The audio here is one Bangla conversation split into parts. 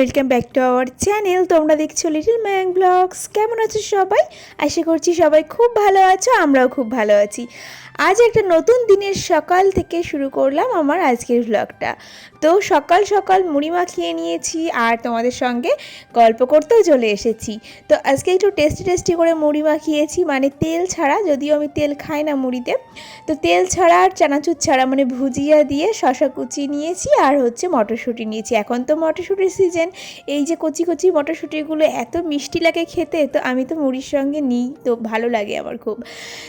Welcome back to our channel. তোমরা দেখছ লিটল ম্যাং ব্লগস। কেমন আছো সবাই? আশা করছি সবাই খুব ভালো আছো, আমরাও খুব ভালো আছি। আজ একটা নতুন দিনের সকাল থেকে শুরু করলাম আমার আজকের ব্লগটা তো সকাল সকাল মুড়ি মাখিয়ে নিয়েছি আর তোমাদের সঙ্গে গল্প করতেও চলে এসেছি। তো আজকে একটু টেস্টি টেস্টি করে মুড়ি মাখিয়েছি মানে তেল ছাড়া, যদিও আমি তেল খাই না মুড়িতে। তো তেল ছাড়া আর চানাচুর ছাড়া মানে ভুজিয়া দিয়ে শশা কুচি নিয়েছি আর হচ্ছে মটরশুঁটি নিয়েছি। এখন তো মটরশুঁটির সিজন এই যে কচি কচি মটরশুঁটিগুলো এত মিষ্টি লাগে খেতে, তো আমি তো মুড়ির সঙ্গে নিই, তো ভালো লাগে আমার খুব।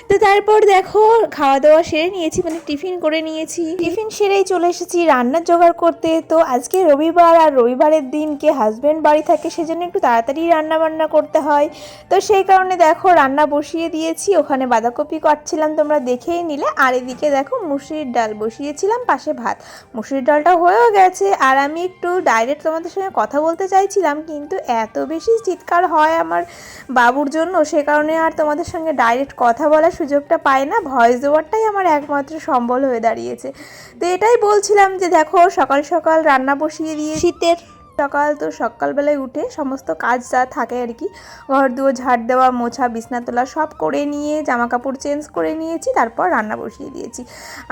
তো তারপর দেখো খাওয়া দাওয়া সেরে নিয়েছি মানে টিফিন করে নিয়েছি। টিফিন সেরেই চলে এসেছি রান্নার জোগাড় করতে। তো আজকে রবিবার আর রবিবারের দিনকে হাজব্যান্ড বাড়ি থাকে সেজন্য একটু তাড়াতাড়ি রান্না বান্না করতে হয়। তো সেই কারণে দেখো রান্না বসিয়ে দিয়েছি, ওখানে বাঁধাকপি কাটছিলাম তোমরা দেখেই নিলে। আর এদিকে দেখো মুসুরির ডাল বসিয়েছিলাম, পাশে ভাত। মুসুরির ডালটা হয়েও গেছে। আর আমি একটু ডাইরেক্ট তোমাদের সঙ্গে কথা বলতে চাইছিলাম, কিন্তু এত বেশি চিৎকার হয় আমার বাবুর জন্য, সে কারণে আর তোমাদের সঙ্গে ডাইরেক্ট কথা বলার সুযোগটা পায় না। ভয়েস ওভারটাই আমার একমাত্র সম্বল হয়ে দাঁড়িয়েছে। তো এটাই বলছিলাম যে দেখো সকাল সকাল রান্না বসিয়ে দিয়ে শীতের সকাল তো সকালবেলায় উঠে সমস্ত কাজ যা থাকে আর কি, ঘর দুয়ার, ঝাড় দেওয়া, মোছা, বিছনা তোলা সব করে নিয়ে জামা কাপড় চেঞ্জ করে নিয়েছি, তারপর রান্না বসিয়ে দিয়েছি।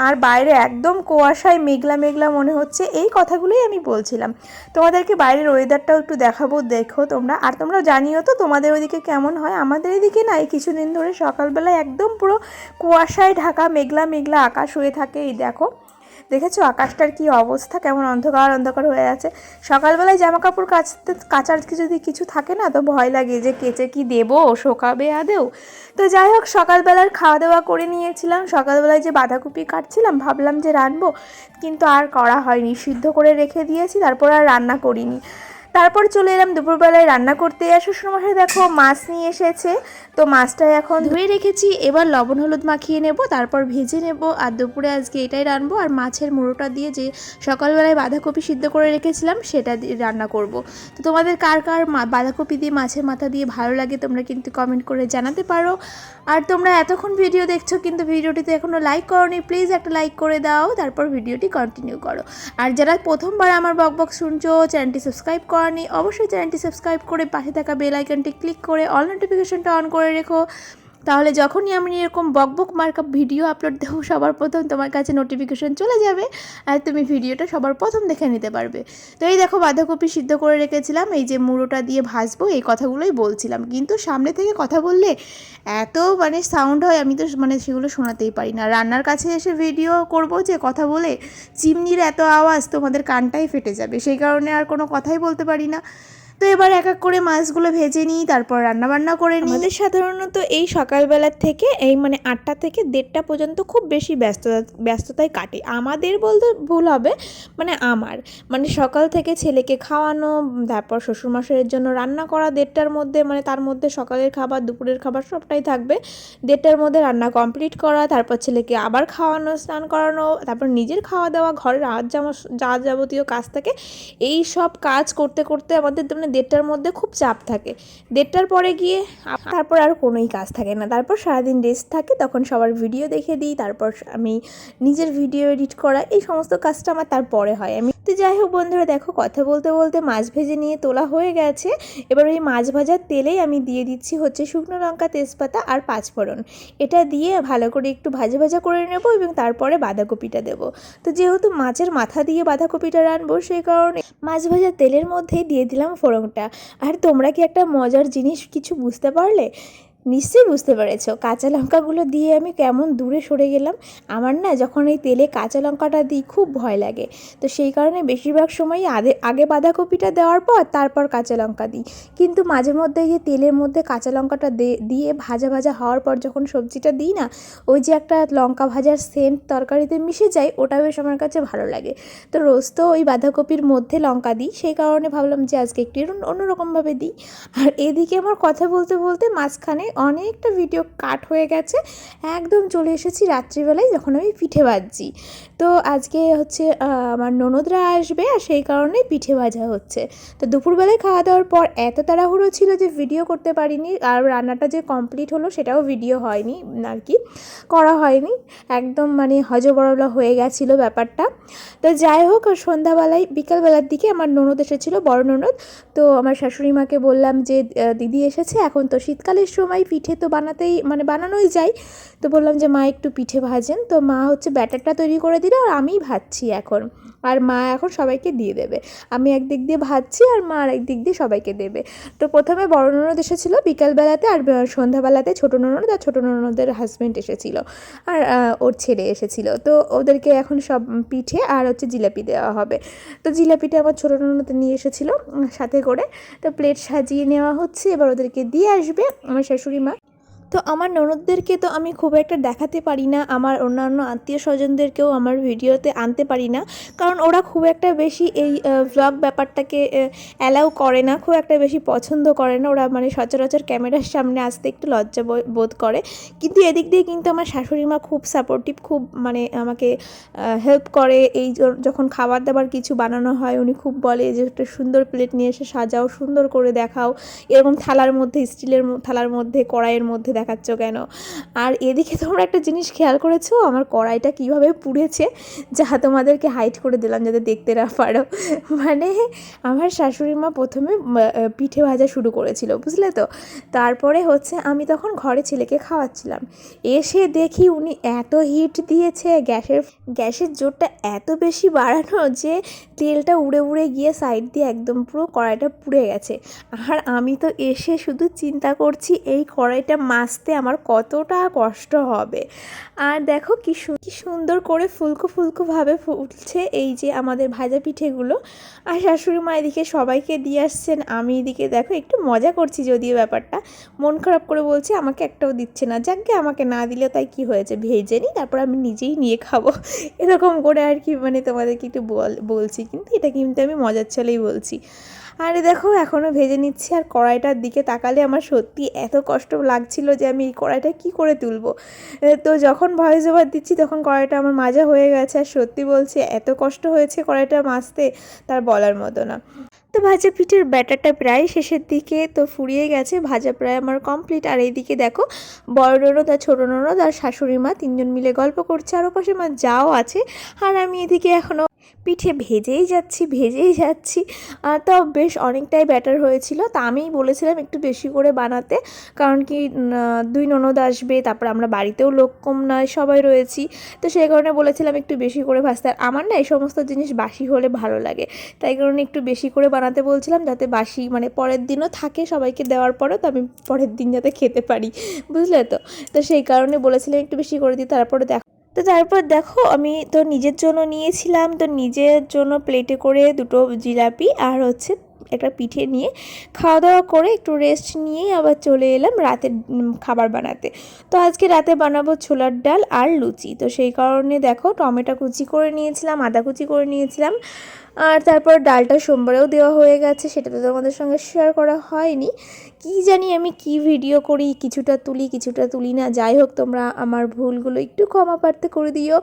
আর বাইরে একদম কুয়াশায় মেঘলা মেঘলা মনে হচ্ছে, এই কথাগুলোই আমি বলছিলাম। তোমাদেরকে বাইরের ওয়েদারটাও একটু দেখাবো, দেখো তোমরা। আর তোমরা জানিও তো তোমাদের ওইদিকে কেমন হয়। আমাদের এদিকে না, এই কিছুদিন ধরে সকালবেলায় একদম পুরো কুয়াশায় ঢাকা মেঘলা মেঘলা আকাশ হয়ে থাকে, এই দেখো। দেখেছ আকাশটার কি অবস্থা? কেমন অন্ধকার অন্ধকার হয়ে আছে। সকালবেলায় জামা কাপড় কাচতে, কাচার যদি কিছু থাকে না, তো ভয় লাগে যে কেচে কি দেবো, শোকাবে আদেও তো যাই হোক, সকালবেলার খাওয়া দাওয়া করে নিয়েছিলাম। সকালবেলায় যে বাঁধাকপি কাটছিলাম, ভাবলাম যে রানবো কিন্তু আর করা হয়নি। সিদ্ধ করে রেখে দিয়েছি, তারপর আর রান্না করিনি। তারপর চলে এলাম দুপুরবেলায় রান্না করতে। আর শ্বশুরমশাই দেখো, মাছ নিয়ে এসেছে। তো মাছটা এখন ধুয়ে রেখেছি। এবার লবণ, হলুদ মাখিয়ে নেব, তারপর ভেজে নেব। আর দুপুরে আজকে এটাই রানবো আর মাছের মুড়োটা দিয়ে যে সকালবেলায় বাঁধাকপি সিদ্ধ করে রেখেছিলাম, সেটা দিয়ে রান্না করব। তো তোমাদের কার কার বাঁধাকপি দিয়ে মাছের মাথা দিয়ে ভালো লাগে, তোমরা কিন্তু কমেন্ট করে জানাতে পারো। আর তোমরা এতক্ষণ ভিডিও দেখছ, কিন্তু ভিডিওটিতে এখনও লাইক করোনি প্লিজ একটা লাইক করে দাও। তারপর ভিডিওটি কন্টিনিউ করো। আর যারা প্রথমবার আমার বক বক শুনছো চ্যানেলটি সাবস্ক্রাইব করনি অবশ্যই চ্যানেলটি সাবস্ক্রাইব করে পাশে থাকা বেল আইকনটি ক্লিক করে অল নোটিফিকেশনটা অন করে রেখো। তাহলে যখনই আমি এরকম বক বক মার্কআপ ভিডিও আপলোড দেবো, সবার প্রথম তোমার কাছে নোটিফিকেশন চলে যাবে আর তুমি ভিডিওটা সবার প্রথম দেখে নিতে পারবে। তো এই দেখো বাঁধাকপি সিদ্ধ করে রেখেছিলাম, এই যে মুড়োটা দিয়ে ভাজবো, এই কথাগুলোই বলছিলাম। কিন্তু সামনে থেকে কথা বললে এত মানে সাউন্ড হয়, আমি তো মানে সেগুলো শোনাতেই পারি না। রান্নার কাছে এসে ভিডিও করব যে কথা বলে চিমনির এত আওয়াজ তোমাদের কানটাই ফেটে যাবে। সেই কারণে আর কোনো কথাই বলতে পারি না। তো এবার এক এক করে মাছগুলো ভেজে নিই, তারপর রান্না বান্না করে নিই। আমাদের সাধারণত এই সকালবেলার থেকে এই মানে আটটা থেকে দেড়টা পর্যন্ত খুব বেশি ব্যস্ততা ব্যস্ততায় কাটে। আমাদের বলতে ভুল হবে মানে আমার। মানে সকাল থেকে ছেলেকে খাওয়ানো, তারপর শ্বশুরমশাইয়ের জন্য রান্না করা দেড়টার মধ্যে মানে তার মধ্যে সকালের খাবার, দুপুরের খাবার সবটাই থাকবে। দেড়টার মধ্যে রান্না কমপ্লিট করা, তারপর ছেলেকে আবার খাওয়ানো, স্নান করানো, তারপর নিজের খাওয়া দাওয়া, ঘরের আর জামা, যা যাবতীয় কাজ থাকে, এই সব কাজ করতে করতে আমাদের মানে দেড়টার মধ্যে খুব চাপ থাকে। দেড়টার পরে গিয়ে তারপর আর কোনোই কাজ থাকে না। তারপর সারাদিন রেস্ট থাকে, তখন সবার ভিডিও দেখে দিই, তারপর আমি নিজের ভিডিও এডিট করা, এই সমস্ত কাজটা আমার তারপরে হয়। আমি তো যাই হোক বন্ধুরা, দেখো কথা বলতে বলতে মাছ ভেজে নিয়ে তোলা হয়ে গেছে। এবার ওই মাছ ভাজার তেলেই আমি দিয়ে দিচ্ছি হচ্ছে শুকনো লঙ্কা, তেজপাতা আর পাঁচফোড়ন। এটা দিয়ে ভালো করে একটু ভাজা ভাজা করে নেব এবং তারপরে বাঁধাকপিটা দেবো। তো যেহেতু মাছের মাথা দিয়ে বাঁধাকপিটা রানবো সেই কারণে মাছ ভাজার তেলের মধ্যেই দিয়ে দিলাম ফোড়নটা আর তোমরা কি একটা মজার জিনিস কিছু বুঝতে পারলে? নিশ্চয়ই বুঝতে পেরেছ। কাঁচা লঙ্কাগুলো দিয়ে আমি কেমন দূরে সরে গেলাম, আমার না যখন এই তেলে কাঁচা লঙ্কাটা দিই খুব ভয় লাগে। তো সেই কারণে বেশিরভাগ সময়ই আগে আগে বাঁধাকপিটা দেওয়ার পর তারপর কাঁচা লঙ্কা দিই। কিন্তু মাঝে মধ্যে যে তেলের মধ্যে কাঁচা লঙ্কাটা দিয়ে ভাজা ভাজা হওয়ার পর যখন সবজিটা দিই না, ওই যে একটা লঙ্কা ভাজার সেন্ট তরকারিতে মিশে যায়, ওটা বেশ আমার কাছে ভালো লাগে। তো রোজ তো ওই বাঁধাকপির মধ্যে লঙ্কা দিই, সেই কারণে ভাবলাম যে আজকে একটু অন্য- অন্যরকমভাবে দিই। আর এদিকে আমার কথা বলতে বলতে মাঝখানে অনেকটা ভিডিও কাট হয়ে গেছে। একদম চলে এসেছি রাত্রিবেলায় যখন আমি পিঠে ভাজছি তো আজকে হচ্ছে আমার ননদরা আসবে আর সেই কারণে পিঠে ভাজা হচ্ছে। তো দুপুরবেলায় খাওয়া দাওয়ার পর এত তাড়াহুড়ো ছিল যে ভিডিও করতে পারিনি আর রান্নাটা যে কমপ্লিট হলো সেটাও ভিডিও হয়নি আর কি, করা হয়নি। একদম মানে হজবরলা হয়ে গেছিল ব্যাপারটা। তো যাই হোক, সন্ধ্যাবেলায়, বিকালবেলার দিকে আমার ননদ এসেছিল, বড় ননদ। তো আমার শাশুড়ি মাকে বললাম যে দিদি এসেছে, এখন তো শীতকালের সময় পিঠে তো বানাতেই মানে বানানোই যায়। তো বললাম যে, মা, একটু পিঠে ভাজেন। তো মা হচ্ছে ব্যাটারটা তৈরি করে দিল আর আমিই ভাজছি এখন। আর মা এখন সবাইকে দিয়ে দেবে। আমি একদিক দিয়ে ভাজছি আর মা আর একদিক দিয়ে সবাইকে দেবে। তো প্রথমে বড় ননদ এসেছিল বিকালবেলাতে আর সন্ধ্যাবেলাতে ছোটো ননদ আর ছোটো ননদের হাজব্যান্ড এসেছিল। আর ওর ছেলে এসেছিল। তো ওদেরকে এখন সব পিঠে আর হচ্ছে জিলাপি দেওয়া হবে। তো জিলাপিটা আমার ছোটো ননদ নিয়ে এসেছিল সাথে করে। তো প্লেট সাজিয়ে নেওয়া হচ্ছে। এবার ওদেরকে দিয়ে আসবে। আমার শাশুড়ি মা তো আমার ননদদেরকে তো আমি খুব একটা দেখাতে পারি না, আমার অন্যান্য আত্মীয় স্বজনদেরকেও আমার ভিডিওতে আনতে পারি না। কারণ ওরা খুব একটা বেশি এই ভ্লগ ব্যাপারটাকে অ্যালাউ করে না, খুব একটা বেশি পছন্দ করে না। ওরা মানে সচরাচর ক্যামেরার সামনে আসতে একটু লজ্জা বোধ করে। কিন্তু এদিক দিয়ে কিন্তু আমার শাশুড়ি মা খুব সাপোর্টিভ খুব মানে আমাকে হেল্প করে। এই যখন খাবার দাবার কিছু বানানো হয়, উনি খুব বলে যে, একটা সুন্দর প্লেট নিয়ে এসে সাজাও, সুন্দর করে দেখাও। এরকম থালার মধ্যে, স্টিলের থালার মধ্যে, কড়াইয়ের মধ্যে দেখাচ্ছ কেন? আর এদিকে তোমরা একটা জিনিস খেয়াল করেছ? আমার কড়াইটা কীভাবে পুড়েছে? যা তোমাদেরকে হাইট করে দিলাম যাতে দেখতে না পারো। মানে আমার শাশুড়ি মা প্রথমে পিঠে ভাজা শুরু করেছিল, বুঝলে তো? তারপরে হচ্ছে আমি তখন ঘরে ছেলেকে খাওয়াচ্ছিলাম। এসে দেখি উনি এত হিট দিয়েছে, গ্যাসের গ্যাসের জোরটা এত বেশি বাড়ানো যে তেলটা উড়ে উড়ে গিয়ে সাইড দিয়ে একদম পুরো কড়াইটা পুড়ে গেছে। আর আমি তো এসে শুধু চিন্তা করছি, এই কড়াইটা মাজতে আমার কতটা কষ্ট হবে। আর দেখো কি কি সুন্দর করে ফুলকো ফুলকোভাবে ফুটছে এই যে আমাদের ভাজা পিঠেগুলো। আর শাশুড়ি মা এদিকে সবাইকে দিয়ে আসছেন, আমি এদিকে দেখো একটু মজা করছি যদিও ব্যাপারটা। মন খারাপ করে বলছি, আমাকে একটাও দিচ্ছে না। যাকে আমাকে না দিলে তাই কি হয়েছে? ভেজে নিই, তারপর আমি নিজেই নিয়ে খাব। এরকম করে আর কি মানে তোমাদেরকে একটু বল, বলছি কিন্তু এটা কিন্তু আমি মজার ছলেই বলছি। আরে দেখো এখনও ভেজে নিচ্ছি আর কড়াইটার দিকে তাকালে আমার সত্যি এত কষ্ট লাগছিল যে আমি এই কড়াইটা কি করে তুলবো। তো যখন ভয়েস ওভার দিচ্ছি তখন কড়াইটা আমার মাজা হয়ে গেছে আর সত্যি বলছি, এত কষ্ট হয়েছে কড়াইটা মাজতে তার বলার মতো না। তো ভাজা পিঠের ব্যাটারটা প্রায় শেষের দিকে তো ফুরিয়ে গেছে, ভাজা প্রায় আমার কমপ্লিট আর এইদিকে দেখো, বড় ননদ আর ছোটো ননদ আর শাশুড়ি মা তিনজন মিলে গল্প করছে, আর ওপাশে মা যাও আছে। আর আমি এদিকে এখনও পিঠে ভেজেই যাচ্ছি ভেজেই যাচ্ছি। তাও বেশ অনেকটাই ব্যাটার হয়েছিল। তা আমিই বলেছিলাম একটু বেশি করে বানাতে। কারণ কি দুই ননদ আসবে, তারপর আমরা বাড়িতেও লোক কম নয়, সবাই রয়েছি। তো সেই কারণে বলেছিলাম একটু বেশি করে ভাজতে। আমার না এই সমস্ত জিনিস বাসি হলে ভালো লাগে। তাই কারণে একটু বেশি করে বানাতে বলছিলাম যাতে বাসি মানে পরের দিনও থাকে সবাইকে দেওয়ার পরেও তো আমি পরের দিন যাতে খেতে পারি। বুঝলে তো? তো সেই কারণে বলেছিলাম একটু বেশি করে দিই, তারপরে দেখো তো তারপর দেখো, আমি তো নিজের জন্য নিয়েছিলাম, তো নিজের জন্য প্লেটে করে দুটো জিলাপি আর হচ্ছে একটা পিঠে নিয়ে খাওয়া দাওয়া করে একটু রেস্ট নিয়েই আবার চলে এলাম রাতের খাবার বানাতে। তো আজকে রাতে বানাবো ছোলার ডাল আর লুচি। তো সেই কারণে দেখো টমেটো কুচি করে নিয়েছিলাম, আদা কুচি করে নিয়েছিলাম। আর তারপর ডালটা সোমবারেও দেওয়া হয়ে গেছে, সেটা তো তোমাদের সঙ্গে শেয়ার করা হয়নি। কি জানি আমি কি ভিডিও করি, কিছুটা তুলি কিছুটা তুলি না। যাই হোক, তোমরা আমার ভুলগুলো একটু ক্ষমা পারতে করে দিও।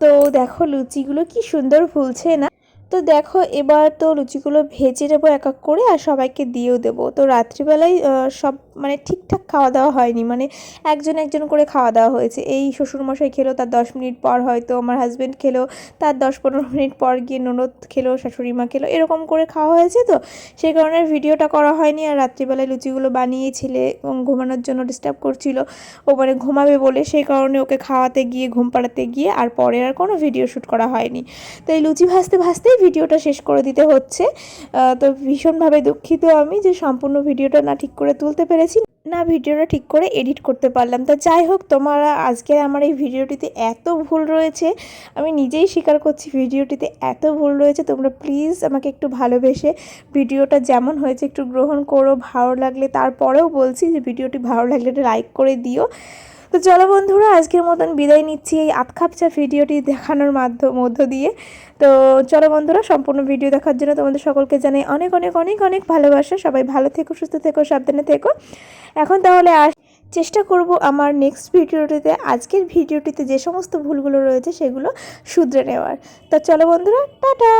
তো দেখো লুচিগুলো কি সুন্দর ফুলছে না। তো দেখো, এবার তো লুচিগুলো ভেজে নেব এক এক করে আর সবাইকে দিয়েও দেবো। তো রাত্রিবেলায় সব মানে ঠিকঠাক খাওয়া দাওয়া হয়নি মানে একজন একজন করে খাওয়া দাওয়া হয়েছে। এই শ্বশুরমশাই খেলো তার দশ মিনিট পর হয়তো আমার হাজব্যান্ড খেলো তার দশ পনেরো মিনিট পর গিয়ে ননদ খেলো শাশুড়ি মা খেলো এরকম করে খাওয়া হয়েছে তো? সেই কারণে ভিডিওটা করা হয়নি আর রাত্রিবেলায় লুচিগুলো বানিয়ে ছেলে উম, ঘুমানোর জন্য ডিস্টার্ব করছিল ও মানে ঘুমাবে বলে সেই কারণে ওকে খাওয়াতে গিয়ে ঘুম পাড়াতে গিয়ে আর পরে আর কোনো ভিডিও শ্যুট করা হয়নি। তো এই লুচি ভাজতে ভাজতেই ভিডিওটা শেষ করে দিতে হচ্ছে। তো ভীষণভাবে দুঃখিত আমি যে সম্পূর্ণ ভিডিওটা না ঠিক করে তুলতে পেরেছি। না ভিডিওটা ঠিক করে এডিট করতে পারলাম। তো যাই হোক তোমরা আজকে আমার এই ভিডিওটিতে এত ভুল রয়েছে, আমি নিজেই স্বীকার করছি ভিডিওটিতে এত ভুল রয়েছে, তোমরা প্লিজ আমাকে একটু ভালোবেসে ভিডিওটা যেমন হয়েছে একটু গ্রহণ করো, ভালো লাগলে। তারপরেও বলছি যে ভিডিওটি ভালো লাগলে লাইক করে দিও। তো চলো বন্ধুরা, আজকের মতন বিদায় নিচ্ছি এই আতখাপচা ভিডিওটি দেখানোর মাধ্যম মধ্য দিয়ে। তো চলো বন্ধুরা, সম্পূর্ণ ভিডিও দেখার জন্য তোমাদের সকলকে জানাই অনেক অনেক অনেক অনেক ভালোবাসা। সবাই ভালো থেকো, সুস্থ থেকো, সাবধানে থেকো। এখন তাহলে আস, চেষ্টা করব আমার নেক্সট ভিডিওটিতে, আজকের ভিডিওটিতে যে সমস্ত ভুলগুলো রয়েছে সেগুলো শুধরে নেওয়ার। তো চলো বন্ধুরা, টাটা!